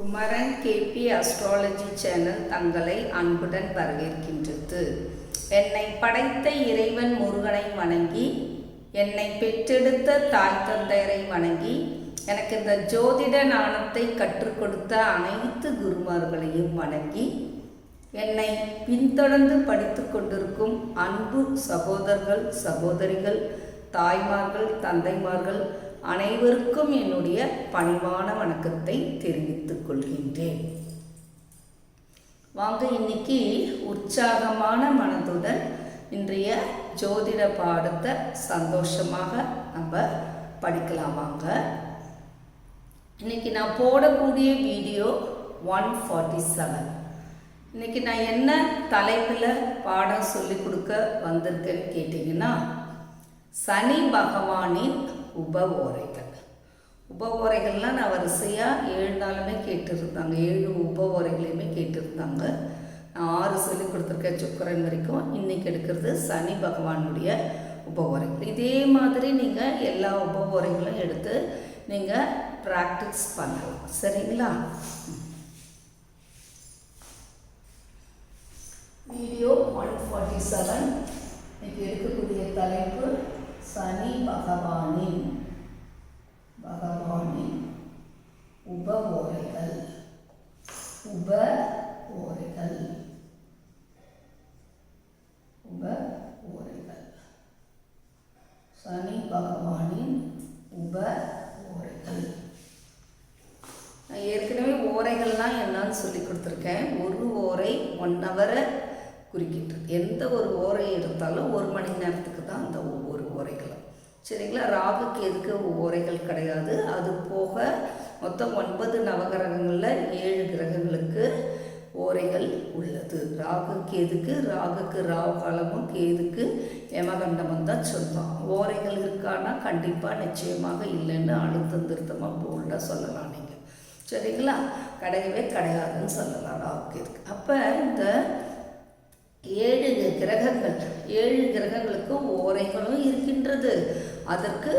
Kumaran KP astrology channel தங்களை அன்புடன் வரவேற்கின்றது. என்னை படைத்த இறைவன் முருகனை வணங்கி என்னை பெற்றெடுத்த தாய் தந்தையரை வணங்கி எனக்கு இந்த ஜோதிட நாணத்தை கற்றுக் கொடுத்த அனைத்து குருமார்களையும் வணங்கி என்னை பின்தொடர்ந்து படித்து கொண்டிருக்கும் அன்பு சகோதரர்கள் சகோதரிகள் தாய்மார்கள் தந்தைமார்கள் அனைவருக்கும் என்னுடைய பணிவான வணக்கத்தை தெரிவித்துக் கொள்கின்றேன். வாங்க இன்னைக்கு உற்சாகமான மனதுடன் இன்றைய ஜோதிட பாடத்தை சந்தோஷமாக நம்ம படிக்கலாம் வாங்க. இன்னைக்கு நான் போடக்கூடிய வீடியோ ஒன் ஃபார்ட்டி செவன். இன்னைக்கு நான் என்ன தலைப்பில் பாடம் சொல்லி கொடுக்க வந்திருக்கேன்னு கேட்டிங்கன்னா சனி பகவானின் உப ஓரைகள் உப ஓரைகள்லாம் நான் வரிசையாக ஏழு நாளுமே கேட்டுருந்தாங்க. ஏழு உப ஓரைகளையுமே கேட்டிருந்தாங்க. நான் ஆறு சொல்லி கொடுத்துருக்கேன் சுக்கரன் வரைக்கும். இன்றைக்கி எடுக்கிறது சனி பகவானுடைய உப ஓரைகள் இதே மாதிரி நீங்கள் எல்லா உப ஓரைகளும் எடுத்து நீங்கள் ப்ராக்டிஸ் பண்ணலாம். சரிங்களா? வீடியோ ஒன் ஃபார்ட்டி செவன் இன்னைக்கு இருக்கக்கூடிய தலைப்பு சனி பகவானின் பகவானின் உப ஓரைகள் உப ஓரைகள் உப ஓரைகள் சனி பகவானின் உப ஓரைகள் நான் ஏற்கனவே ஓரைகள்லாம் என்னன்னு சொல்லி கொடுத்துருக்கேன் ஒரு ஓரை ஒன் ஹவரை குறிக்கின்றது எந்த ஒரு ஓரை எடுத்தாலும் ஒரு மணி நேரத்துக்கு தான் அந்த ஒவ்வொரு ஓரைகளும் சரிங்களா? ராகுக்கு எதுக்கு ஓரைகள் கிடையாது. அது போக மொத்தம் ஒன்பது நவகிரகங்களில் ஏழு கிரகங்களுக்கு ஓரைகள் உள்ளது. ராகு கேதுக்கு ராகுக்கு ராகு காலமும் கேதுக்கு யமகண்டமும் தான் சொல்லுவோம் ஓரைகள் இருக்கானா கண்டிப்பாக நிச்சயமாக இல்லைன்னு அழுத்தம் திருத்தமாக போல்டாக சொல்லலாம் நீங்கள் சரிங்களா? கிடையவே கிடையாதுன்னு சொல்லலாம் ராகு கேதுக்கு அப்போ இந்த ஏழு கிரகங்கள் ஏழு கிரகங்களுக்கு ஓரைகளும் இருக்கின்றது. அதற்கு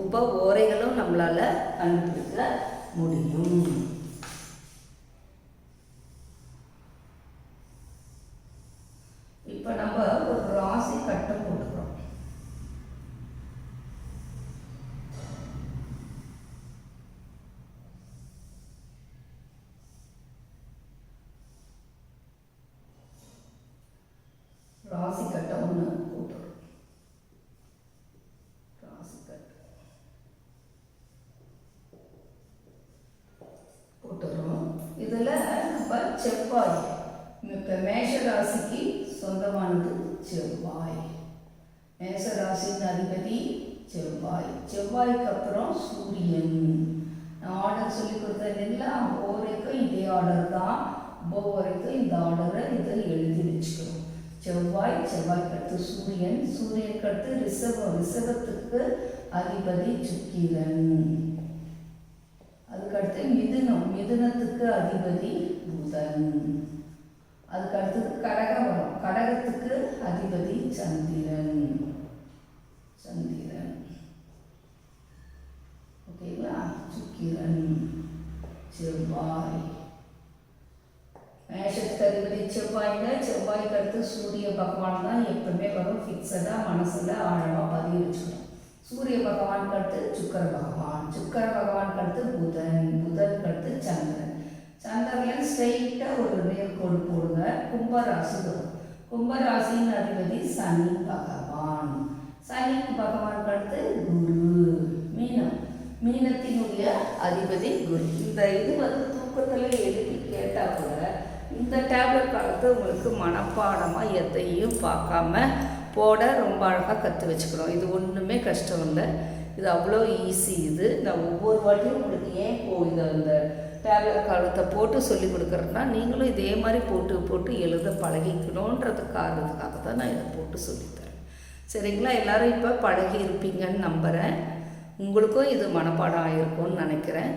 உப ஓரைகளும் நம்மளால் கண்டுபிடிக்க முடியும். இப்போ நம்ம ஒரு ராசி கட்டம் போட்டுக்கிறோம் ராசி கட்டம் ஒன்று போட்டுறோம் ராசி கட்டம் போட்டுறோம் இதில் நம்ம செவ்வாய் இப்போ மேஷ ராசிக்கு சொந்தமானது செவ்வாய் மேஷ ராசியின் அதிபதி செவ்வாய் செவ்வாய்க்கு அப்புறம் சூரியன் நான் ஆர்டர் சொல்லி கொடுத்தேன் இல்லைங்களா ஓரைக்கும் இதே ஆர்டர் தான் ஒவ்வொருக்கும் இந்த ஆர்டரை இதை எழுதி வச்சுக்கணும் செவ்வாய் செவ்வாய்க்கு அடுத்து சூரியன். சூரியனுக்கு அடுத்து ரிஷபம் ரிஷபத்துக்கு அதிபதி சுக்கிரன். அதுக்கடுத்து மிதுனம். மிதுனத்துக்கு அதிபதி புதன். அதுக்கு அடுத்தது கடகம் வரும் கடகத்துக்கு அதிபதி சந்திரன். சந்திரன். ஓகேங்களா? சுக்கிரன். செவ்வாய். செவ்வாயில் செவ்வாய்க்கு அடுத்து சூரிய பகவான் தான் எப்பவுமே வரும். ஃபிக்ஸடாக மனசில் ஆழமாக பதிவு வச்சுக்கணும். சூரிய பகவானுக்கு அடுத்து சுக்கர பகவான். சுக்கர பகவானுக்கு அடுத்து புதன். புதனுக்கு அடுத்து சந்திரன். சந்திரன் ஸ்ட்ரெயிட்டாக ஒரு நேர்கோடு போடுங்க. கும்பராசி வரும். கும்பராசியின் அதிபதி சனி பகவான். சனி பகவானுக்கு அடுத்து குரு. மீனம். மீனத்தினுடைய அதிபதி குரு. இந்த இது வந்து தூக்கத்தில் எழுதி கேட்டால் கூட இந்த டேப்லெட் காலத்து உங்களுக்கு மனப்பாடமாக எதையும் பார்க்காம போட ரொம்ப அழகாக கற்று வச்சுக்கிறோம் இது ஒன்றுமே கஷ்டம் இல்லை. இது அவ்வளோ ஈஸி இது. நான் ஒவ்வொரு வாட்டியும் உங்களுக்கு ஏன் போ இதை அந்த டேப்லெட் காலத்தை போட்டு சொல்லி கொடுக்குறேன்னா நீங்களும் இதே மாதிரி போட்டு போட்டு எழுத பழகிக்கணுன்றது காரணத்துக்காக தான் நான் இதை போட்டு சொல்லித்தரேன் சரிங்களா? எல்லோரும் இப்போ பழகி இருப்பீங்கன்னு நம்புகிறேன் உங்களுக்கும் இது மனப்பாடம் ஆகிருக்கும்னு நினைக்கிறேன்.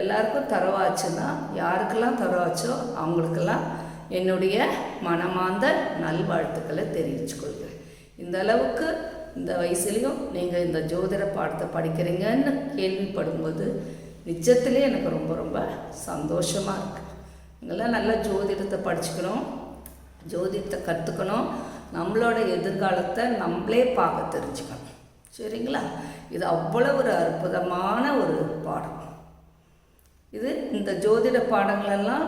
எல்லாருக்கும் தரவாச்சுன்னா யாருக்கெல்லாம் தரவாச்சோ அவங்களுக்கெல்லாம் என்னுடைய மனமார்ந்த நல்வாழ்த்துக்களை தெரிவிச்சுக்கொள்கிறேன். இந்த அளவுக்கு இந்த வயசுலேயும் நீங்கள் இந்த ஜோதிட பாடத்தை படிக்கிறீங்கன்னு கேள்விப்படும்போது நிஜத்திலே எனக்கு ரொம்ப ரொம்ப சந்தோஷமாக இருக்குது இதெல்லாம் நல்லா ஜோதிடத்தை படிச்சுக்கணும் ஜோதிடத்தை கற்றுக்கணும் நம்மளோட எதிர்காலத்தை நம்மளே பார்க்க தெரிஞ்சுக்கணும். சரிங்களா? இது அவ்வளோ ஒரு அற்புதமான ஒரு பாடம். இது இந்த ஜோதிட பாடங்களெல்லாம்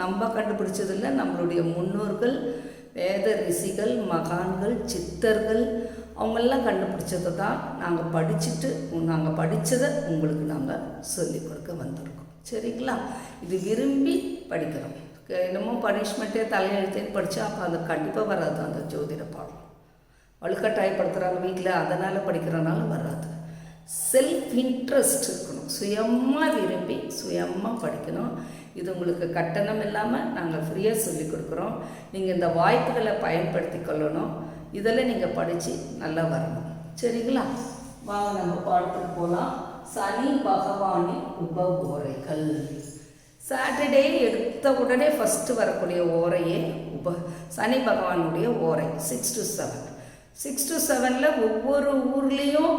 நம்ம கண்டுபிடிச்சதில்ல. நம்மளுடைய முன்னோர்கள் வேத ரிஷிகள் மகான்கள் சித்தர்கள் அவங்கெல்லாம் கண்டுபிடிச்சதை தான் நாங்கள் படிச்சுட்டு நாங்கள் படித்ததை உங்களுக்கு நாங்கள் சொல்லிக் கொடுக்க வந்திருக்கோம். சரிங்களா? இது விரும்பி படிக்கிறோம் என்னமோ பனிஷ்மெண்ட்டே தலையெழுத்தேன்னு படித்தா அப்போ அது கண்டிப்பாக வராது அந்த ஜோதிட பாடம். வலுக்கட்டாயப்படுத்துகிறாங்க வீட்டில் அதனால் படிக்கிறனால வராது. செல்ஃப் இன்ட்ரெஸ்ட் இருக்கணும். சுயமாக விரும்பி சுயமாக படிக்கணும். இது உங்களுக்கு கட்டணம் இல்லாமல் நாங்கள் ஃப்ரீயாக சொல்லிக் கொடுக்குறோம். நீங்கள் இந்த வாய்ப்புகளை பயன்படுத்தி கொள்ளணும். இதெல்லாம் நீங்கள் படித்து நல்லா வரணும். சரிங்களா? வாங்க நம்ம பாடத்துக்கு போகலாம் சனி பகவானின் உபகோரைகள். சாட்டர்டே எடுத்த உடனே ஃபஸ்ட்டு வரக்கூடிய ஓரையே உப சனி பகவானுடைய ஓரை six to seven six to செவனில் ஒவ்வொரு ஊர்லேயும்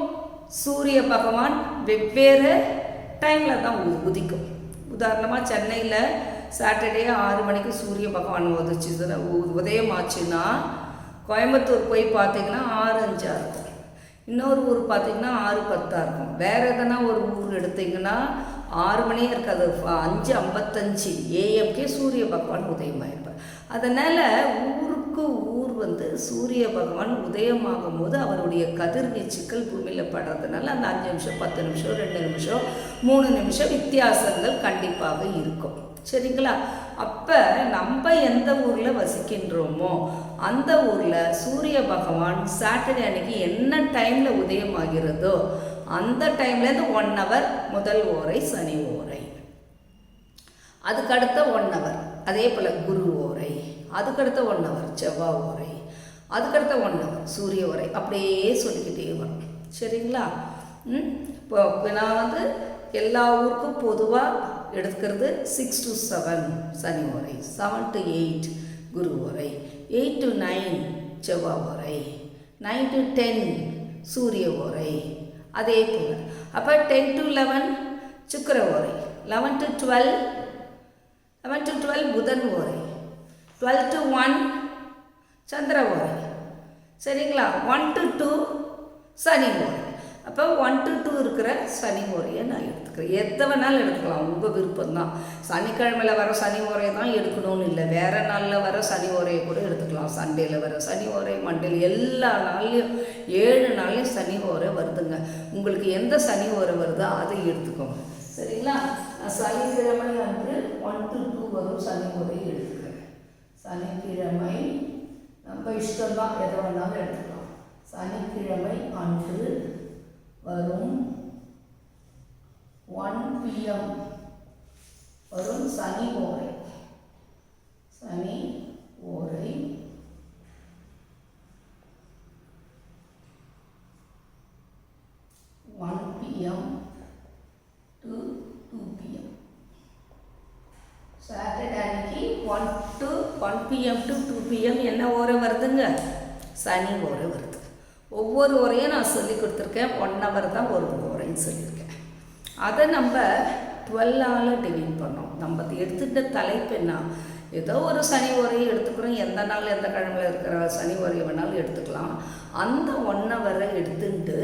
சூரிய பகவான் வெவ்வேறு டைமில் தான் உ- உதிக்கும். உதாரணமாக சென்னையில் சாட்டர்டே ஆறு மணிக்கு சூரிய பகவான் உதிச்சுதுன்னா உ- உதயமாச்சுன்னா கோயம்புத்தூர் போய் பார்த்தீங்கன்னா ஆறு அஞ்சாக இருக்கும். இன்னொரு ஊர் பார்த்தீங்கன்னா ஆறு பத்தாக இருக்கும். வேற எதனா ஒரு ஊர் எடுத்தீங்கன்னா ஆறு மணியே இருக்காது. அஞ்சு ஐம்பத்தஞ்சு ஏஎம்கே சூரிய பகவான் உதயமாயிருப்பார். அதனால் ஊருக்கு ஊர் வந்து சூரிய பகவான் உதயமாகும் போது அவருடைய கதிர்வீச்சுக்கள் பூமியில் படுறதுனால அந்த அஞ்சு நிமிஷம் பத்து நிமிஷம் ரெண்டு நிமிஷம் மூணு நிமிஷம் வித்தியாசங்கள் கண்டிப்பாக இருக்கும். சரிங்களா? அப்போ நம்ம எந்த ஊரில் வசிக்கின்றோமோ அந்த ஊரில் சூரிய பகவான் சாட்டர்டே அன்னைக்கு என்ன டைமில் உதயமாகிறதோ அந்த டைம்லேருந்து ஒன் ஹவர் முதல் ஓரை சனி ஓரை. அதுக்கடுத்த ஒன் ஹவர் அதே போல் குரு ஓரை. அதுக்கடுத்த ஒன் ஹவர் செவ்வாய் உரை. அதுக்கடுத்த ஒன் ஹவர் சூரிய உரை. அப்படியே சொல்லிக்கிட்டே வரும். சரிங்களா? ம்? இப்போ நான் வந்து எல்லா ஊருக்கும் பொதுவாக எடுக்கிறது சிக்ஸ் டு செவன் சனி உரை செவன் டு எயிட் குரு உரை எயிட் டு நைன் செவ்வாய் உரை நைன் டு டென் சூரிய உரை. அதே போல். அப்போ டென் டு லெவன் சுக்கர உரை eleven to twelve eleven to twelve புதன் உரை. டுவெல் டு ஒன் சந்திர சரிங்களா? ஒன் டு டூ சனி ஓரை அப்போ ஒன் டு டூ இருக்கிற சனி ஓரையை நான் எடுத்துக்கிறேன். எத்தனை வேணாலும் எடுத்துக்கலாம். உங்கள் விருப்பம் தான் சனிக்கிழமையில் வர சனி ஓரையை தான் எடுக்கணும்னு இல்லை. வேறு நாளில் வர சனி ஓரையை கூட எடுத்துக்கலாம். சண்டேயில் வர சனி ஓரை மண்டேல எல்லா நாள்லையும் ஏழு நாள்லையும் சனி ஓரை வருதுங்க. உங்களுக்கு எந்த சனி ஓரை வருதோ அதை எடுத்துக்கோங்க. சரிங்களா? நான் சனிக்கிழமை அன்று ஒன் டு டூ வரும் சனி ஓரையை எடுத்து சனிக்கிழமை நம்ம இஷ்டம்தான் எதை வேணாலும் எடுத்துக்கலாம். சனிக்கிழமை அன்று வரும் ஒன் பிஎம் வரும் சனி ஓரை. சனி ஓரை one PM to two PM Saturday அன்னைக்கு one to one PM to two PM என்ன ஓரை வருதுங்க சனி ஓரை வருது ஒவ்வொரு ஓரையும் நான் சொல்லி கொடுத்துருக்கேன். ஒன் ஹவர் தான் ஒரு ஓரைன்னு சொல்லியிருக்கேன். அதை நம்ம டுவெல்லால் டிவைட் பண்ணோம். நம்ம எடுத்துகிட்ட தலைப்பு என்ன? ஏதோ ஒரு சனி ஓரையும் எடுத்துக்கிறோம். எந்த நாள் எந்த கிழமையில் இருக்கிற சனி ஓரையை வேணாலும் எடுத்துக்கலாம். அந்த ஒன் ஹவரை எடுத்துட்டு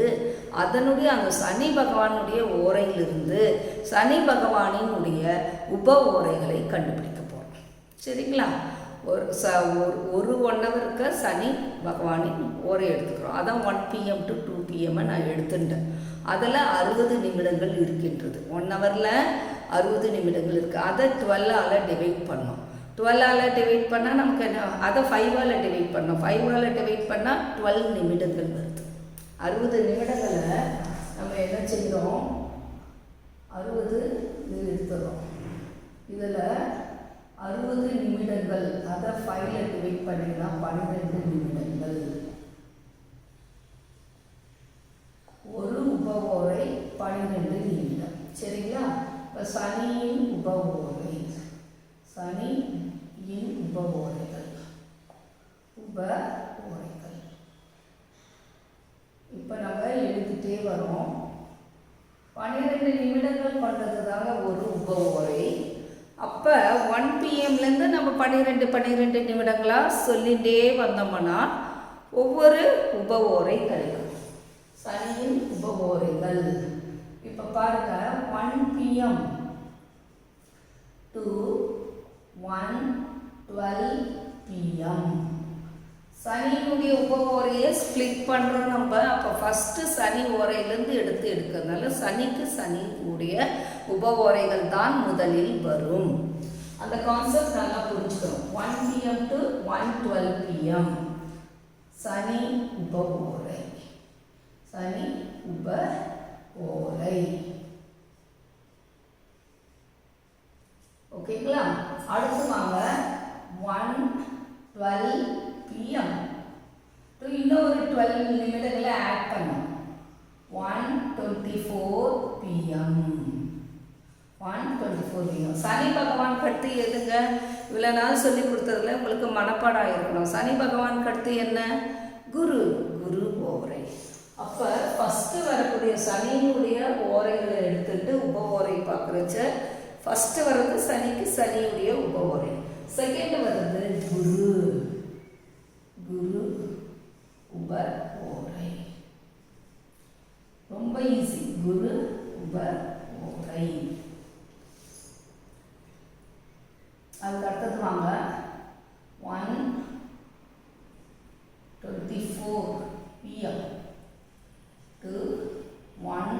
அதனுடைய அந்த சனி பகவானுடைய ஓரையிலிருந்து சனி பகவானினுடைய உப ஓரைகளை கண்டுபிடிக்க போகிறோம் சரிங்களா? ஒரு ச ஒரு ஒரு ஒன் ஹவருக்கு சனி பகவானின் ஓரை எடுத்துக்கிறோம். அதான் ஒன் பிஎம் டு டூ பிஎம்மை நான் எடுத்துட்டேன். அதில் அறுபது நிமிடங்கள் இருக்கின்றது. ஒன் ஹவரில் அறுபது நிமிடங்கள் இருக்குது அதை டுவெல்லால் டிவைட் பண்ணோம். டுவெல்லால் டிவைட் பண்ணால் நமக்கு என்ன அதை ஃபைவால் டிவைட் பண்ணோம். ஃபைவால் டிவைட் பண்ணால் டுவெல் நிமிடங்கள் வருது. அறுபது நிமிடங்களை நம்ம என்ன செய்கிறோம் அறுபது இது எடுத்துறோம். இதில் அறுபது நிமிடங்கள். அதை ஃபைவ்ல வெயிட் பண்ணிங்கன்னா பன்னிரெண்டு நிமிடங்கள். ஒரு உபவோரை பன்னிரெண்டு நிமிடம். சரிங்களா? இப்போ சனியின் உபவோரை. சனியின் உபவோரைகள். உப ஓரைகள் இப்போ நம்ம எழுதிட்டே வரோம் பன்னிரெண்டு நிமிடங்கள் பண்ணுறதுக்காக தாங்க ஒரு உப ஓரை அப்போ ஒன் பிஎம்லேருந்து நம்ம பன்னிரெண்டு பன்னிரெண்டு நிமிடங்களாக சொல்லிகிட்டே வந்தோம்னா ஒவ்வொரு உப ஓரை கிடைக்கும் சனியின் உப ஓரைகள் இப்போ பாருங்க one PM to one twelve PM சனியினுடைய உப ஓரையை ஸ்ப்ளிட் பண்ணுறோம் நம்ம. அப்போ ஃபஸ்ட்டு சனி ஓரையிலேருந்து எடுத்து எடுக்கிறதுனால சனிக்கு சனியினுடைய உடைய உப ஓரைகள் தான் முதலில் வரும். அந்த கான்செப்ட் நல்லா புரிஞ்சுக்கிறோம். One PM to one twelve PM சனி உப ஓரை சனி உப ஓரை ஓகேங்களா? அடுத்து வாங்க. ஒன் டுவெல் பிஎம் ஸோ இன்னொரு டுவெல் நிமிடங்களை ஆட் பண்ணும் one twenty four PM one twenty four PM சனி பகவான் கட்டு எதுங்க இவ்வளோ நாள் சொல்லி கொடுத்ததுல உங்களுக்கு மனப்பாடாக இருக்கணும் சனி பகவான் கட்டு என்ன குரு குரு ஓரை அப்போ ஃபஸ்ட்டு வரக்கூடிய சனியினுடைய ஓரைகளை எடுத்துட்டு உப ஓரை பார்க்குறச்ச ஃபஸ்ட்டு வர்றது சனிக்கு சனியுடைய உப ஓரை செகண்ட் வர்றது குரு உப ஓரை ரொம்ப ஈஸி குரு உப ஓரை அதுக்கு அடுத்தது வாங்க. One twenty four PM to one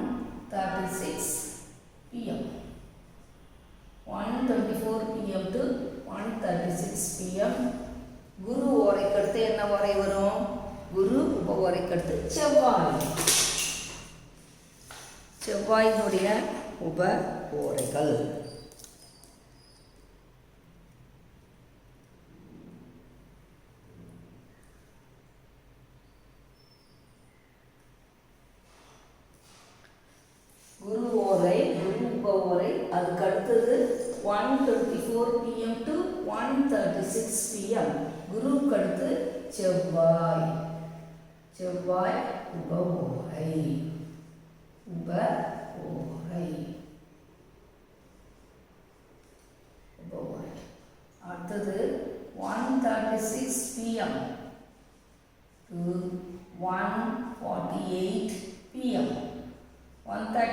thirty six PM one twenty four PM to one thirty six PM குரு ஓரைக்கு அடுத்து என்ன ஓரை வரும்? குரு உப அடுத்து செவ்வாய். செவ்வாயினுடைய உப ஓரைகள்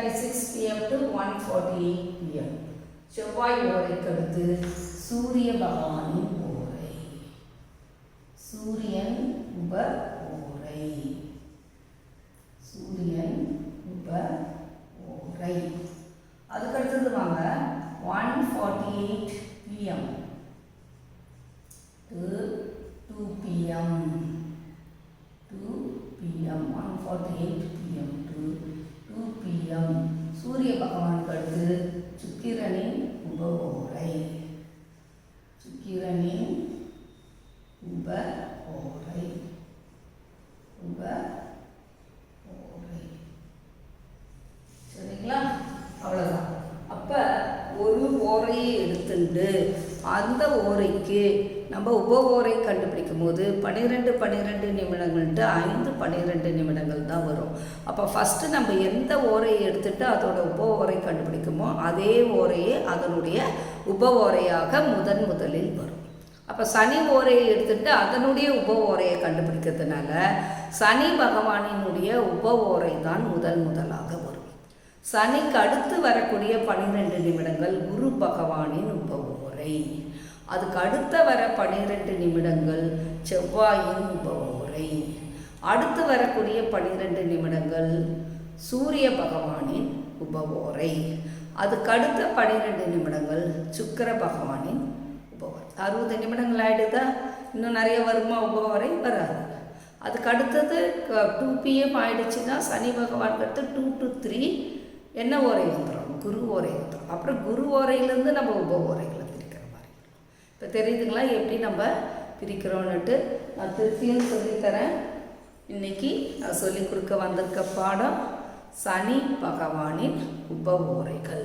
PM to one forty eight PM செவ்வாய் ஓரைக்கு அடுத்து சூரிய பகவானின் ஓரை. சூரியன் உப ஓரை. சூரியன் உப ஓரை. அதுக்கடுத்தது வாங்க ஒன் ஃபார்ட்டி எயிட் பிஎம் வந்து ஐந்து பன்னிரெண்டு நிமிடங்கள் தான் வரும். அப்போ ஃபஸ்ட்டு நம்ம எந்த ஓரையை எடுத்துகிட்டு அதோட உப ஓரை கண்டுபிடிக்குமோ அதே ஓரையே அதனுடைய உப ஓரையாக முதன் முதலில் வரும். அப்போ சனி ஓரையை எடுத்துட்டு அதனுடைய உப ஓரையை கண்டுபிடிக்கிறதுனால சனி பகவானினுடைய உப ஓரை தான் முதல் முதலாக வரும். சனிக்கு அடுத்து வரக்கூடிய பன்னிரெண்டு நிமிடங்கள் குரு பகவானின் உப ஓரை. அதுக்கு அடுத்த வர பன்னிரெண்டு நிமிடங்கள் செவ்வாயின் உப ஓரை. அடுத்து வரக்கூடிய பன்னிரெண்டு நிமிடங்கள் சூரிய பகவானின் உபவோரை. அதுக்கு அடுத்த பன்னிரெண்டு நிமிடங்கள் சுக்கிர பகவானின் உபவாரி. அறுபது நிமிடங்கள் ஆகிடுதா இன்னும் நிறைய வருமா உபவாரை? வராது. அதுக்கு அடுத்தது டூ பிஎம் ஆயிடுச்சுன்னா சனி பகவான் அடுத்து டூ டு த்ரீ என்ன ஓரை வந்துடும் குரு ஓரை வந்துடும் அப்புறம் குரு ஓரையிலேருந்து நம்ம உப ஓரைகளை பிரிக்கிற மாதிரி இப்போ தெரியுதுங்களா? எப்படி நம்ம பிரிக்கிறோன்னுட்டு நான் திருப்பியும் சொல்லித்தரேன். இன்னைக்கு நான் சொல்லிக் கொடுக்க வந்திருக்க பாடம் சனி பகவானின் உப உரைகள்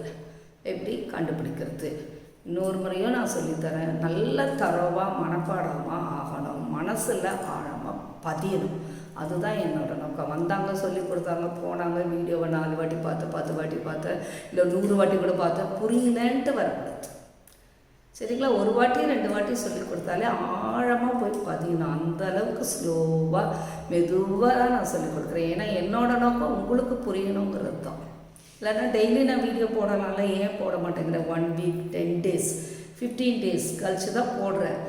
எப்படி கண்டுபிடிக்கிறது? இன்னொரு முறையும் நான் சொல்லித்தரேன் நல்ல தரவாக மனப்பாடமாக ஆகணும். மனசில் ஆழமாக பதியணும். அதுதான் என்னோட நோக்கம். வந்தாங்க சொல்லி கொடுத்தாங்க போனாங்க வீடியோவை நாலு வாட்டி பார்த்து பத்து வாட்டி பார்த்தேன் இல்லை நூறு வாட்டி கூட பார்த்தேன் புரியலன்ட்டு வரக்கூடாது. சரிங்களா? ஒரு வாட்டி ரெண்டு வாட்டி சொல்லி கொடுத்தாலே ஆழமாக போய் பதியணும் அந்த அளவுக்கு ஸ்லோவாக மெதுவாக தான் நான் சொல்லி கொடுக்குறேன். ஏன்னா என்னோட நோக்கம் உங்களுக்கு புரியணுங்கிறது தான். இல்லைன்னா டெய்லி நான் வீடியோ போடலாம்ல ஏன் போட மாட்டேங்கிறேன் one week ten days fifteen days கழிச்சு தான் போடுறேன்.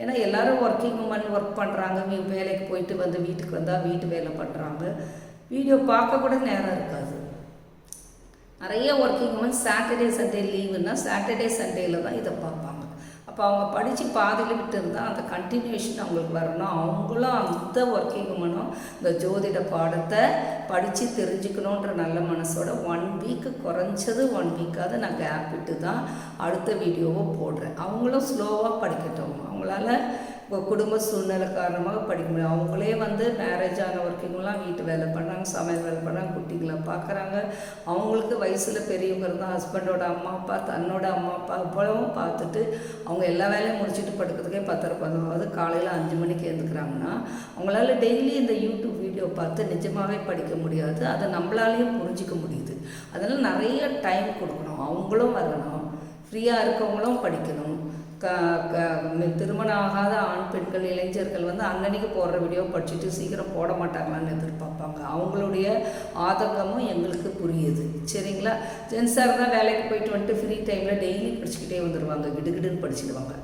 ஏன்னா எல்லோரும் ஒர்க்கிங் உமன் ஒர்க் பண்ணுறாங்க வேலைக்கு போயிட்டு வந்து வீட்டுக்கு வந்தால் வீட்டு வேலை பண்ணுறாங்க வீடியோ பார்க்க கூட நேரம் இருக்காது. நிறைய ஒர்க்கிங் உமன் சாட்டர்டே சண்டே லீவுன்னா சாட்டர்டே சண்டேயில் தான் இதை பார்ப்பாங்க. அப்போ அவங்க படித்து பாதியில் விட்டு இருந்தால் அந்த கண்டினியூஷன் அவங்களுக்கு வரணும். அவங்களும் அந்த ஒர்க்கிங் உமனும் இந்த ஜோதிட பாடத்தை படித்து தெரிஞ்சுக்கணுன்ற நல்ல மனசோட ஒன் வீக்கு குறைஞ்சது ஒன் வீக்காவது நான் கேப் விட்டு தான் அடுத்த வீடியோவை போடுறேன். அவங்களும் ஸ்லோவாக படிக்கட்டும். அவங்களால குடும்ப சூழ்நிலை காரணமாக படிக்க முடியும் அவங்களே வந்து மேரேஜ் ஆன ஒர்க்கிங்லாம் வீட்டு வேலை பண்ணுறாங்க சமையல் வேலை பண்ணுறாங்க குட்டிங்களை பார்க்குறாங்க. அவங்களுக்கு வயசில் பெரியவங்க தான் ஹஸ்பண்டோட அம்மா அப்பா தன்னோட அம்மா அப்பா இவ்வளவும் பார்த்துட்டு அவங்க எல்லா வேலையும் முடிச்சுட்டு படுக்கிறதுக்கே பத்தரை பதினொன்று காலையில் அஞ்சு மணிக்கு எழுந்துக்கிறாங்கன்னா அவங்களால டெய்லி இந்த யூடியூப் வீடியோ பார்த்து நிஜமாகவே படிக்க முடியாது. அதை நம்மளாலையும் புரிஞ்சிக்க முடியுது. அதனால் நிறைய டைம் கொடுக்கணும். அவங்களும் வரணும். ஃப்ரீயாக இருக்கவங்களும் படிக்கணும். க க திருமணம் ஆகாத ஆண் பெண்கள் இளைஞர்கள் வந்து அன்னன்னைக்கு போடுற வீடியோ படிச்சுட்டு சீக்கிரம் போட மாட்டாங்களான்னு எதிர்பார்ப்பாங்க. அவங்களுடைய ஆதங்கமும் எங்களுக்கு புரியுது. சரிங்களா? ஜென்ஸாக தான் வேலைக்கு போயிட்டு வந்துட்டு ஃப்ரீ டைமில் டெய்லி படிச்சுக்கிட்டே வந்துடுவாங்க கிடுகிடுன்னு படிச்சுடுவாங்க.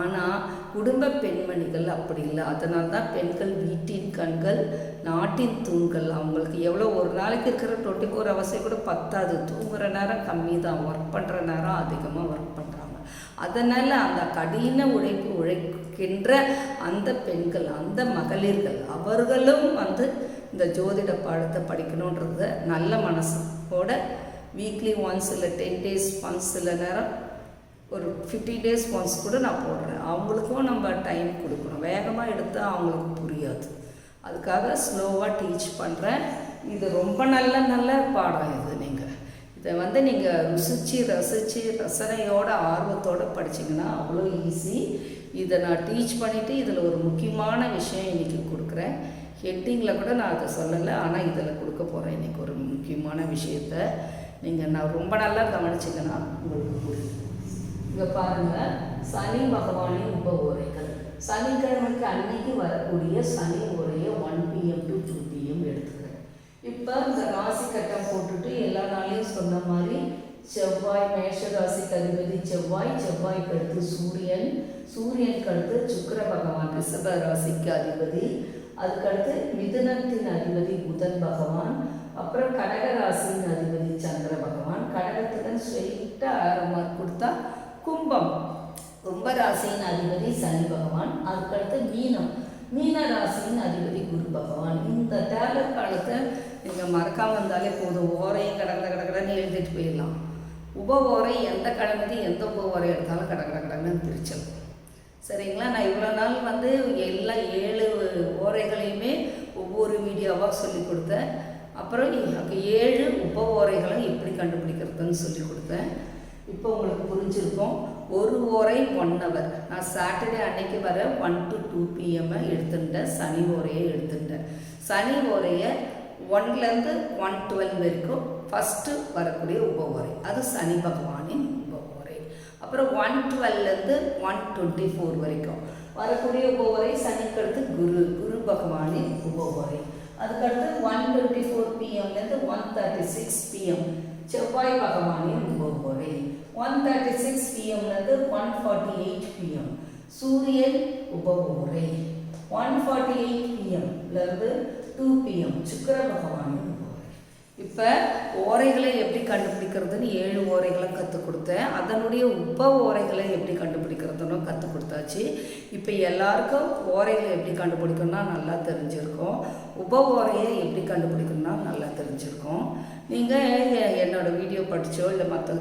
ஆனால் குடும்ப பெண்மணிகள் அப்படி இல்லை. அதனால தான் பெண்கள் வீட்டின் கண்கள் நாட்டின் தூண்கள். அவங்களுக்கு எவ்வளோ ஒரு நாளைக்கு இருக்கிற டுவெண்ட்டி ஃபோர் ஹவர்ஸே கூட பத்தாது. தூங்குற நேரம் கம்மி தான் ஒர்க் பண்ணுற நேரம் அதிகமாக ஒர்க் அதனால் அந்த கடின உழைப்பு உழைக்கின்ற அந்த பெண்கள் அந்த மகளிர்கள் அவர்களும் வந்து இந்த ஜோதிட பாடத்தை படிக்கணுன்றத நல்ல மனசோட வீக்லி ஒன்ஸ் இல்லை டென் டேஸ் ஒன்ஸ் சில நேரம் ஒரு ஃபிஃப்டி டேஸ் ஒன்ஸ் கூட நான் போடுறேன். அவங்களுக்கும் நம்ம டைம் கொடுக்கணும். வேகமாக எடுத்தால் அவங்களுக்கு புரியாது. அதுக்காக ஸ்லோவாக டீச் பண்ணுறேன் இது ரொம்ப நல்ல நல்ல பாடம் இது இதை வந்து நீங்கள் ருசித்து ரசித்து ரசனையோட ஆர்வத்தோடு படிச்சிங்கன்னா அவ்வளோ ஈஸி இதை நான் டீச் பண்ணிவிட்டு இதில் ஒரு முக்கியமான விஷயம் இன்றைக்கி கொடுக்குறேன். ஹெட்டிங்கில் கூட நான் அதை சொல்லலை ஆனால் இதில் கொடுக்க போகிறேன் இன்றைக்கி ஒரு முக்கியமான விஷயத்த. நீங்கள் நான் ரொம்ப நல்லா கவனிச்சிங்கன்னா உங்களுக்கு புரியும். இங்கே பாருங்கள் சனி பகவானின் உப உரைகள் சனிக்கிழமைக்கு அன்னைக்கு வரக்கூடிய சனி உரையை ஒன் பிஎம் டு இப்போ இந்த ராசி கட்டம் போட்டுட்டு எல்லா நாளையும் சொன்ன மாதிரி செவ்வாய் மேஷ ராசிக்கு அதிபதி செவ்வாய் செவ்வாய்க்கு அடுத்து சூரியன் சூரியனுக்கு அடுத்து சுக்கர பகவான் ரிஷப ராசிக்கு அதிபதி. அதுக்கடுத்து மிதுனத்தின் அதிபதி புதன் பகவான். அப்புறம் கடக ராசியின் அதிபதி சந்திர பகவான். கடகத்துடன் ஸ்ட்ரெயிட்டாக ஆரோ கொடுத்தா கும்பம். கும்ப ராசியின் அதிபதி சனி பகவான். அதுக்கடுத்து மீனம். மீன ராசியின் அதிபதி குரு பகவான். இந்த டேலர் காலத்தை நீங்கள் மறக்காமல் இருந்தாலே போதும். ஓரையும் கடகட கடகடன்னு எழுதிட்டு போயிடலாம். உப ஓரை எந்த கிழமைக்கு எந்த உப ஓரை எடுத்தாலும் கட கட கடன்னு பிரிச்சிடும் சரிங்களா? நான் இவ்வளோ நாள் வந்து எல்லா ஏழு ஓரைகளையுமே ஒவ்வொரு வீடியோவாக சொல்லி கொடுத்தேன். அப்புறம் எனக்கு ஏழு உப ஓரைகளும் எப்படி கண்டுபிடிக்கிறதுன்னு சொல்லி கொடுத்தேன். இப்போ உங்களுக்கு புரிஞ்சிருக்கும். ஒரு ஓரை ஒன் ஹவர் நான் சாட்டர்டே அன்னைக்கு வர ஒன் டு டூ பிஎம்மை எடுத்துட்டேன். சனி ஓரையை எடுத்துட்டேன். சனி ஓரையை ஒன்லேருந்து ஒன் டுவெல் வரைக்கும் ஃபஸ்ட்டு வரக்கூடிய உபவுரை அது சனி பகவானின் உபவுரை அப்புறம் ஒன் டுவெல்லேருந்து ஒன் டுவெண்ட்டி ஃபோர் வரைக்கும் வரக்கூடிய உபவுரை சனிக்கடுத்து குரு குரு பகவானின் உபவுரை அதுக்கடுத்து ஒன் டுவெண்ட்டி ஃபோர் பிஎம்லேருந்து ஒன் தேர்ட்டி சிக்ஸ் பிஎம் செவ்வாய் பகவானின் உபவுரை ஒன் தேர்ட்டி சிக்ஸ் பிஎம்லேருந்து ஒன் ஃபார்ட்டி எயிட் பிஎம் சூரியன் உபவுரை ஒன் ஃபார்ட்டி எயிட் பிஎம்லேருந்து டூ பிஎம் சுக்கர பகவான் இப்போ ஓரைகளை எப்படி கண்டுபிடிக்கிறதுன்னு ஏழு ஓரைகளை கற்றுக் கொடுத்தேன். அதனுடைய உப ஓரைகளை எப்படி கண்டுபிடிக்கிறதுன்னு கற்றுக் கொடுத்தாச்சு. இப்போ எல்லாருக்கும் ஓரைகளை எப்படி கண்டுபிடிக்கணும்னா நல்லா தெரிஞ்சிருக்கும். உப ஓரையை எப்படி கண்டுபிடிக்கணும்னா நல்லா தெரிஞ்சிருக்கும். நீங்கள் என்னோடய வீடியோ படித்தோ இல்லை மற்ற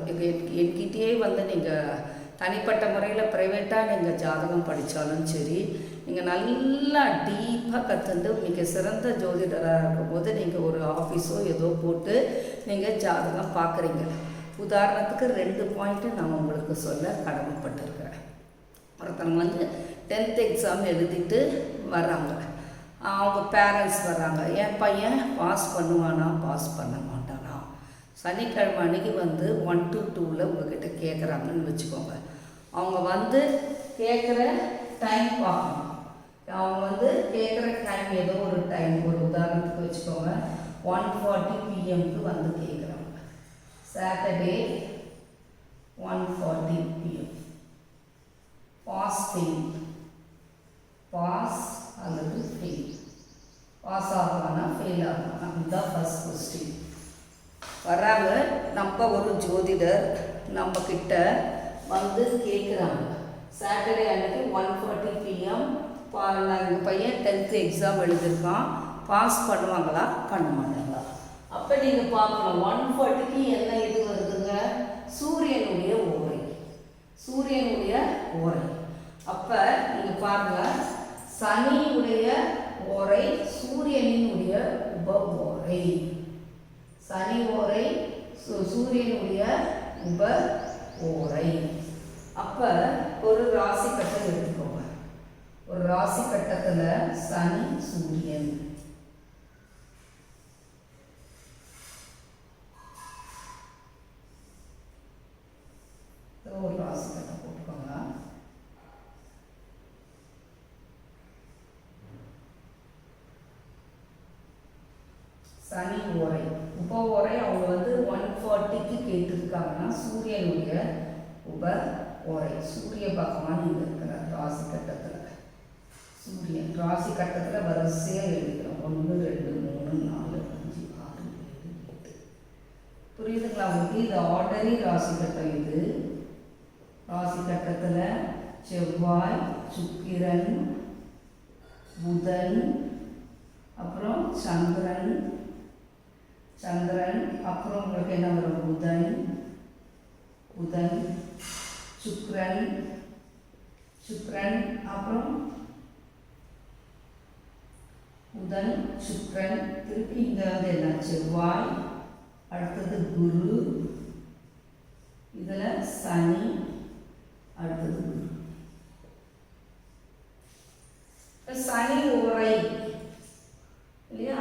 என்கிட்டயே வந்து நீங்கள் தனிப்பட்ட முறையில் ப்ரைவேட்டாக நீங்கள் ஜாதகம் படித்தாலும் சரி நீங்கள் நல்லா டீப்பாக கற்றுண்டு மிக சிறந்த ஜோதிடராக இருக்கும்போது நீங்கள் ஒரு ஆஃபீஸோ ஏதோ போட்டு நீங்கள் ஜாதகம் பார்க்குறீங்க உதாரணத்துக்கு ரெண்டு பாயிண்ட்டு நான் உங்களுக்கு சொல்ல கடமைப்பட்டிருக்கிறேன் ஒருத்தவங்க வந்து டென்த் எக்ஸாம் எழுதிட்டு வர்றாங்க. அவங்க பேரண்ட்ஸ் வர்றாங்க. என் பையன் பாஸ் பண்ணுவானா? பாஸ் பண்ண மாட்டானா? சனிக்கிழமை அன்னைக்கு வந்து ஒன் டு டூவில் உங்ககிட்ட கேட்குறாங்கன்னு வச்சுக்கோங்க. அவங்க வந்து கேட்குற டைம் பார்க்கணும் அவங்க வந்து கேட்குற டைம் ஏதோ ஒரு டைம் ஒரு உதாரணத்துக்கு வச்சுக்கோங்க. ஒன் ஃபார்ட்டி பிஎம்க்கு வந்து கேட்குறாங்க Saturday one forty PM pass pass அல்லது ஃபெயில் பாஸ் ஆகலாம்னா ஃபெயில் ஆகலாம் அதுதான் ஃபஸ்ட் கொஸ்டின் வராங்க நம்ம ஒரு ஜோதிடர் நம்ம கிட்ட வந்து கேட்குறாங்க சாட்டர்டே அன்னைக்கு ஒன் ஃபார்ட்டி பிஎம் பா எங்கள் பையன் டென்த்து எக்ஸாம் எழுதியிருக்கான். பாஸ் பண்ணுவாங்களா? பண்ண மாட்டாங்களா அப்போ நீங்கள் பார்க்கலாம் ஒன் ஃபார்ட்டிக்கு என்ன இது வருதுங்க? சூரியனுடைய ஓரை. சூரியனுடைய ஓரை. அப்போ நீங்கள் பாருங்க. சனியுடைய ஓரை சூரியனினுடைய உப ஓரை சனி ஓரை சூரியனுடைய உப ஓரை அப்போ ஒரு ராசி கட்டம் எடுத்துக்கோங்க ஒரு ராசி கட்டத்தில் சனி சூரியன். ஒரு ராசி கட்டம் போட்டுக்கோங்க. சனி ஓரை. உப ஓரை அவங்க வந்து ஒன் ஃபார்ட்டிக்கு கேட்டிருக்காங்கன்னா சூரியனுடைய உப ஓரை. சூரிய பகவான் இங்கே இருக்கிறார் ராசி கட்டத்தில். சூரியன் ராசி கட்டத்தில் வரிசையாக எழுதிக்கிறோம் ஒன்று ரெண்டு மூணு நாலு அஞ்சு ஆறு ஏழு எட்டு. புரியுதுங்களா? உங்களுக்கு இது ஆர்டரி ராசி கட்டம் இது. ராசி கட்டத்தில் செவ்வாய் சுக்கிரன் புதன் அப்புறம் சந்திரன். சந்திரன் அப்புறம் உங்களுக்கு என்ன வரும்? புதன் புதன் சுக்ரன் சுக்ரன் அப்புறம் புதன் சுக்ரன் திருப்பி இங்கே வந்து என்ன? செவ்வாய் அடுத்தது குரு இதில் சனி அடுத்தது குரு. இப்போ சனி ஓரை இல்லையா?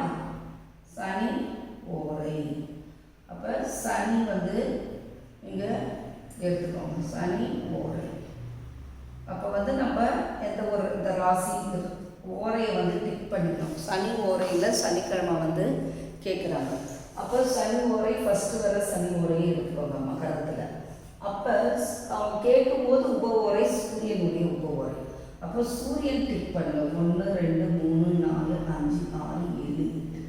சனி ஓரை. அப்போ சனி வந்து இங்கே எடுத்துக்கோங்க. சனி ஓரை. அப்போ வந்து நம்ம எந்த ஒரு இந்த ராசி ஓரையை வந்து டிக் பண்ணிக்கணும். சனி ஓரையில் சனிக்கிழமை வந்து கேட்குறாங்க அப்போ சனி ஓரை ஃபஸ்ட்டு வர சனி ஓரையே இருக்குவாங்க மகரத்தில். அப்போ அவங்க கேட்கும்போது உப ஓரை சூரியனுடைய உப ஓரை. அப்போ சூரியன் டிக் பண்ணணும் ஒன்று ரெண்டு மூணு நாலு அஞ்சு ஆறு ஏழு எட்டு.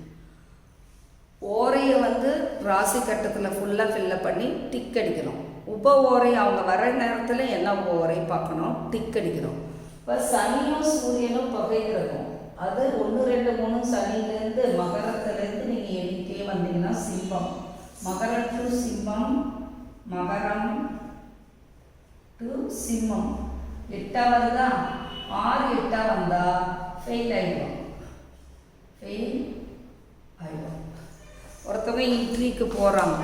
ஓரையை வந்து ராசி கட்டத்தில் ஃபுல்லாக ஃபில்லப் பண்ணி டிக் அடிக்கணும். உப ஓரை அவங்க வர நேரத்தில் என்ன உப ஓரை பார்க்கணும்? டிக் அடிக்கணும். இப்போ சனியும் சூரியனும் பகை கிரகம். அது ஒன்று ரெண்டு மூணு சனிலேருந்து மகரத்துலேருந்து நீங்கள் எண்ணிட்டே வந்தீங்கன்னா சிம்மம். மகரம் டு சிம்மம் மகரம் டு சிம்மம். எட்டாவது தான் ஆறு எட்டாக வந்தால் ஃபெயில் ஆகிடும் ஃபெயில் ஆகிடும் ஒருத்தவங்க இன்ட்ரிக்கு போகிறாங்க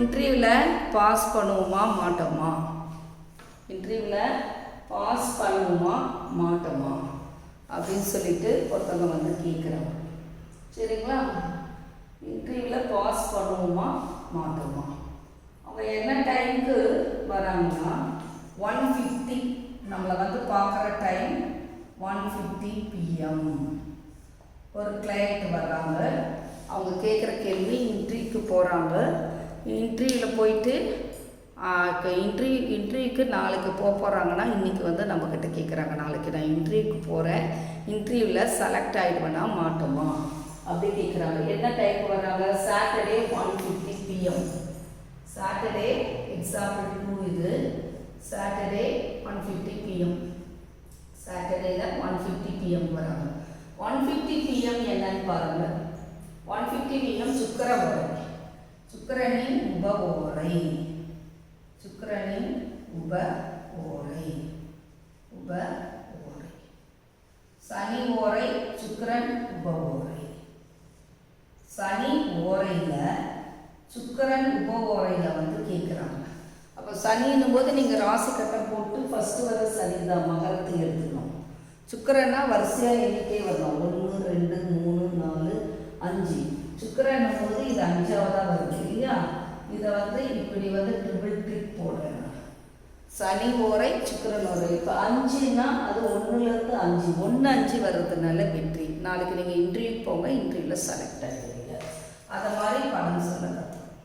இன்டர்வியூவில் பாஸ் பண்ணுவோமா மாட்டோமா? இன்டர்வியூவில் பாஸ் பண்ணுவோமா மாட்டோமா? அப்படின்னு சொல்லிட்டு ஒருத்தவங்க வந்து கேட்குறாங்க சரிங்களா? இன்டர்வியூவில் பாஸ் பண்ணுவோமா மாட்டோமா? அவங்க என்ன டைமுக்கு வராங்கன்னா ஒன் ஃபிஃப்டி நம்மளை வந்து பார்க்குற டைம் ஒன் ஃபிஃப்டி பிஎம் ஒரு கிளைண்ட் வர்றாங்க அவங்க கேட்குற கேள்வி இன்ட்ரிக்கு போகிறாங்க இன்ட்ரியில் போயிட்டு இன்ட்ரிவியூ இன்டர்வியூக்கு நாளைக்கு போக போகிறாங்கன்னா இன்றைக்கி வந்து நம்மக்கிட்ட கேட்குறாங்க நாளைக்கு நான் இன்டர்வியூக்கு போகிறேன் இன்டர்வியூவில் செலக்ட் ஆகிடுவேனா மாட்டோமா? அப்படி கேட்குறாங்க என்ன டைம் வர்றாங்க Saturday one fifty PM Saturday example two இது. சாட்டர்டே ஒன் ஃபிஃப்டி பிஎம் சாட்டர்டேல ஒன் ஃபிஃப்டி பிஎம் வராங்க. ஒன் ஃபிஃப்டி பிஎம் என்னன்னு பாருங்கள் ஒன் ஃபிஃப்டி பிஎம் சுக்கர சுக்கரனின் சுக்கிரனின் சுக்கரனின் உப ஓரை உப ஓரை சனி ஓரை சுக்கரன் உப ஓரை சனி ஓரையில் சுக்கரன் உப ஓரையில் வந்து கேட்குறாங்க அப்போ சனின்னும் போது நீங்கள் ராசி கட்டம் போட்டு ஃபஸ்ட்டு வர சனி தான் மகரத்தை எடுத்துக்கணும். சுக்கரன்னா வரிசையாக எண்ணிக்கை வரணும். ஒன்று ரெண்டு மூணு நாலு அஞ்சு. சுக்கரன் போது இது அஞ்சாவதாக வருது இல்லையா? இதை வந்து இப்படி வந்து ட்ரிபிள் ட்ரிக் சனி ஓரை சுக்கிரன் ஓரை இப்போ அஞ்சுனா அது ஒன்றுலேருந்து அஞ்சு. ஒன்று அஞ்சு வர்றதுனால வெற்றி. நாளைக்கு நீங்கள் இன்டர்வியூ போங்க இன்டர்வியூவில் செலக்ட் ஆகிடுவீங்க அதை மாதிரி பணம் சொல்ல கற்றுக்கணும்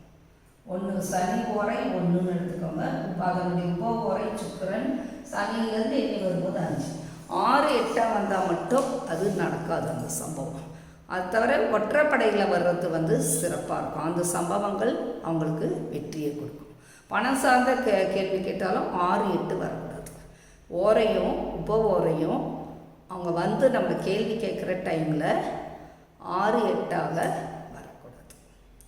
ஒன்று சனி ஓரை ஒன்றுன்னு எடுத்துக்கோங்க. இப்போ அதனுடைய உப ஓரை சுக்கரன் சனியிலேருந்து எண்ணி வரும்போது அஞ்சு. ஆறு எட்டாக வந்தால் மட்டும் அது நடக்காது அந்த சம்பவம். அது தவிர ஒற்றைப்படையில் வர்றது வந்து சிறப்பாக இருக்கும். அந்த சம்பவங்கள் அவங்களுக்கு வெற்றியை கொடுக்கும். பணம் சார்ந்த கே கேள்வி கேட்டாலும் ஆறு எட்டு வரக்கூடாது. ஓரையும் உப ஓரையும் அவங்க வந்து நம்மளை கேள்வி கேட்குற டைமில் ஆறு எட்டாக வரக்கூடாது.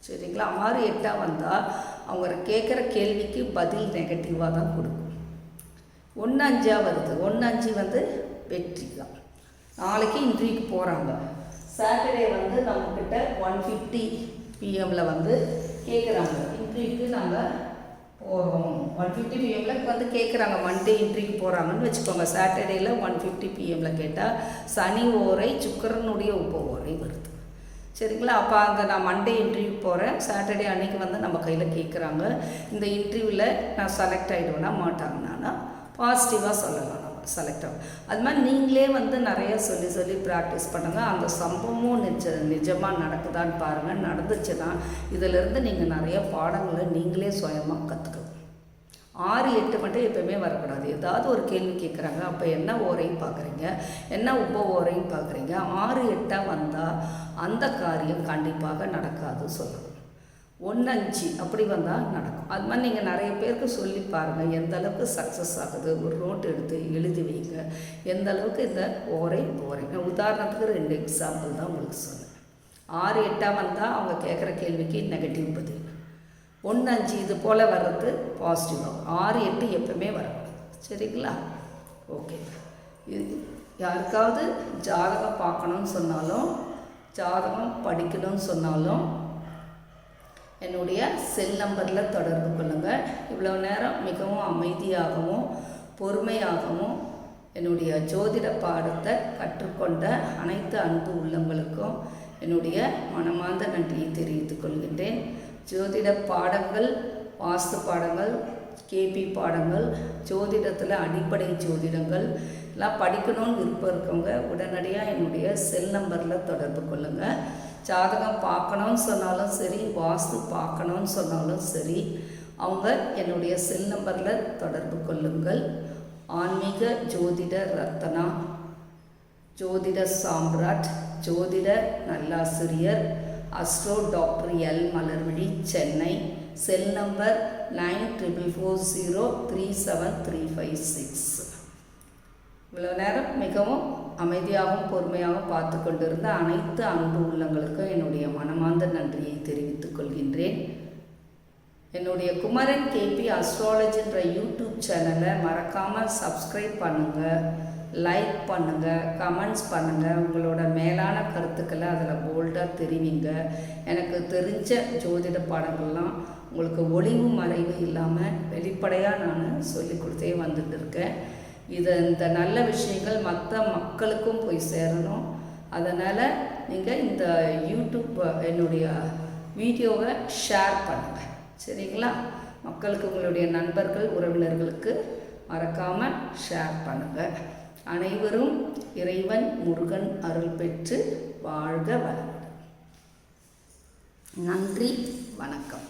சரிங்களா? ஆறு எட்டாக வந்தால் அவங்க கேட்குற கேள்விக்கு பதில் நெகட்டிவாக தான் கொடுக்கும். ஒன்று அஞ்சாக வருது. ஒன்று அஞ்சு வந்து வெற்றி தான். நாளைக்கு இன்டர்வியூக்கு போகிறாங்க சாட்டர்டே வந்து நம்மக்கிட்ட ஒன் ஃபிஃப்டி பிஎம்மில் வந்து கேட்குறாங்க இன்டர்வியூக்கு நாங்கள் போகிறோம் ஒன் ஃபிஃப்டி பிஎம்மில் வந்து கேட்குறாங்க மண்டே இன்ட்ரிக்கு போகிறாங்கன்னு வச்சுக்கோங்க. சாட்டர்டேயில் ஒன் ஃபிஃப்டி பிஎம்மில் கேட்டால் சனி ஓரை சுக்கரனுடைய உப்பு ஓரை வருது. சரிங்களா? அப்போ அங்கே நான் மண்டே இன்டர்வியூ போகிறேன் சாட்டர்டே அன்னைக்கு வந்து நம்ம கையில் கேட்குறாங்க இந்த இன்டர்வியூவில் நான் செலக்ட் ஆகிடுவேனா மாட்டாங்கனானா பாசிட்டிவாக சொல்லலாம். செலக்ட் ஆகும் அது மாதிரி நீங்களே வந்து நிறைய சொல்லி சொல்லி ப்ராக்டிஸ் பண்ணுங்கள் அந்த சம்பவமும் நிஜ நிஜமாக நடக்குதான்னு பாருங்கள் நடந்துச்சுன்னா இதிலிருந்து நீங்கள் நிறைய பாடங்களை நீங்களே சுயமாக கற்றுக்கலாம் ஆறு எட்டு மட்டும் எப்பவுமே வரக்கூடாது. ஏதாவது ஒரு கேள்வி கேட்குறாங்க அப்போ என்ன ஓரையும் பார்க்குறீங்க என்ன உப ஓரையும் பார்க்குறீங்க ஆறு எட்டாக வந்தால் அந்த காரியம் கண்டிப்பாக நடக்காது சொல்லணும். ஒன்று அஞ்சு அப்படி வந்தால் நடக்கும். அது மாதிரி நீங்கள் நிறைய பேருக்கு சொல்லி பாருங்கள் எந்த அளவுக்கு சக்ஸஸ் ஆகுது? ஒரு நோட் எடுத்து எழுதி வைங்க. எந்த அளவுக்கு இந்த ஓரை ஓரை உதாரணத்துக்கு ரெண்டு எக்ஸாம்பிள் தான் உங்களுக்கு சொன்னேன். ஆறு எட்டாக வந்தால் அவங்க கேட்குற கேள்விக்கு நெகட்டிவ் பதில். ஒன்று அஞ்சு இது போல் வர்றது பாசிட்டிவ் ஆகும். ஆறு எட்டு எப்பவுமே வரக்கூடாது சரிங்களா? ஓகே இது யாருக்காவது ஜாதகம் பார்க்கணும்னு சொன்னாலும் ஜாதகம் படிக்கணும்னு சொன்னாலும் என்னுடைய செல் நம்பரில் தொடர்பு கொள்ளுங்கள் இவ்வளோ நேரம் மிகவும் அமைதியாகவும் பொறுமையாகவும் என்னுடைய ஜோதிட பாடத்தை கற்றுக்கொண்ட அனைத்து அன்பு உள்ளங்களுக்கும் என்னுடைய மனமார்ந்த நன்றியை தெரிவித்துக் கொள்கின்றேன். ஜோதிட பாடங்கள் வாஸ்து பாடங்கள் கேபி பாடங்கள் ஜோதிடத்தில் அடிப்படை ஜோதிடங்கள் எல்லாம் படிக்கணும்னு விருப்பம் இருக்கவங்க உடனடியாக என்னுடைய செல் நம்பரில் தொடர்பு கொள்ளுங்கள் ஜாதகம் பார்க்கணும்னு சொன்னாலும் சரி வாஸ்து பார்க்கணும்னு சொன்னாலும் சரி அவங்க என்னுடைய செல் நம்பரில் தொடர்பு கொள்ளுங்கள். ஆன்மீக ஜோதிட ரத்தனா ஜோதிட சாம்ராட் ஜோதிட நல்லாசிரியர் astro doctor L Malarvizhi Chennai. Cell number nine triple four zero three seven three five six இவ்வளோ நேரம் மிகவும் அமைதியாகவும் பொறுமையாகவும் பார்த்து கொண்டிருந்த அனைத்து அன்பு உள்ளங்களுக்கும் என்னுடைய மனமார்ந்த நன்றியை தெரிவித்துக் கொள்கின்றேன். என்னுடைய குமரன் கேபி அஸ்ட்ராலஜின்ற யூடியூப் சேனலை மறக்காமல் சப்ஸ்கிரைப் பண்ணுங்கள் லைக் பண்ணுங்கள் கமெண்ட்ஸ் பண்ணுங்கள் உங்களோட மேலான கருத்துக்களை அதில் போல்டாக தெரிவிங்க. எனக்கு தெரிஞ்ச ஜோதிட பாடங்கள்லாம் உங்களுக்கு ஒளிவு மறைவு இல்லாமல் வெளிப்படையாக நான் சொல்லி கொடுத்தே வந்துட்டு இருக்கேன். இது இந்த நல்ல விஷயங்கள் மற்ற மக்களுக்கும் போய் சேரணும். அதனால் நீங்கள் இந்த யூடியூப் என்னுடைய வீடியோவை ஷேர் பண்ணுங்கள் சரிங்களா? மக்களுக்கு உங்களுடைய நண்பர்கள் உறவினர்களுக்கு மறக்காமல் ஷேர் பண்ணுங்கள் அனைவரும் இறைவன் முருகன் அருள் பெற்று வாழ்க வளமுடன். நன்றி வணக்கம்.